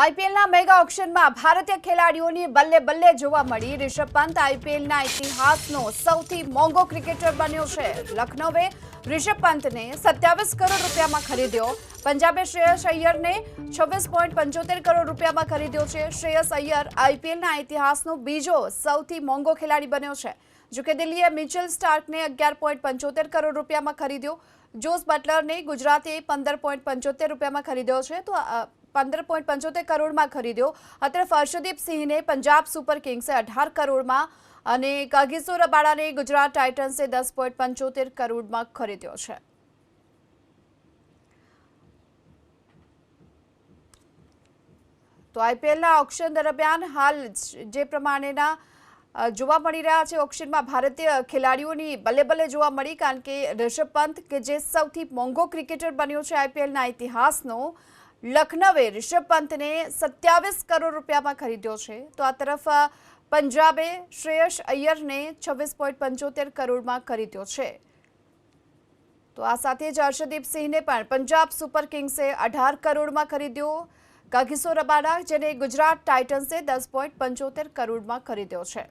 આઈપીએલના mega ઓક્શનમાં ભારતીય ખેલાડીઓની બલ્લે બલ્લે જોવા મળી. રિષભ પંત આઈપીએલના ઇતિહાસનો સૌથી મોંઘો ક્રિકેટર બન્યો છે. લખનૌએ રિષભ પંતને સત્યાવીસ કરોડ રૂપિયામાં ખરીદ્યો. પંજાબે શ્રેયસ અય્યરને છવ્વીસ પોઈન્ટ પંચોતેર કરોડ રૂપિયામાં ખરીદ્યો છે. શ્રેયસ અય્યર આઈપીએલના ઇતિહાસનો બીજો સૌથી મોંઘો ખેલાડી બન્યો છે. જોકે દિલ્હીએ મિચેલ સ્ટાર્કને અગિયાર પોઈન્ટ પંચોતેર કરોડ રૂપિયામાં ખરીદ્યો. જોસ બટલરને ગુજરાતે પંદર પોઈન્ટ પંચોતેર રૂપિયામાં ખરીદ્યો છે. તો પંદર પોઈન્ટ પંચોતેર કરોડમાં ખરીદ્યો. અત્યારે હર્ષદીપ સિંહને પંજાબ સુપર કિંગ્સે અઢાર કરોડમાં અને કાગીસો રબાડાને ગુજરાત ટાઇટન્સે દસ પોઈન્ટ પંચોતેર કરોડમાં ખરીદ્યો છે. તો આઈપીએલના ઓક્શન દરમિયાન હાલ જે પ્રમાણેના જોવા મળી રહ્યા છે ઓક્શનમાં ભારતીય ખેલાડીઓની બલ્લે બલ્લે જોવા મળી, કારણ કે રિષભ પંત, કે જે સૌથી મોંઘો ક્રિકેટર બન્યો છે આઈપીએલના ઇતિહાસનો લખનવે રિષભ પંતને સત્યાવીસ કરોડ રૂપિયામાં ખરીદ્યો છે. તો આ તરફ પંજાબે શ્રેયસ અય્યરને છવ્વીસ પોઈન્ટ પંચોતેર કરોડમાં ખરીદ્યો છે. તો આ સાથે જ હર્ષદીપ સિંહને પણ પંજાબ સુપર કિંગ્સે અઢાર કરોડમાં ખરીદ્યો. કાગીસો રબાડા, જેને ગુજરાત ટાઇટન્સે દસ પોઈન્ટ પંચોતેર કરોડમાં ખરીદ્યો છે.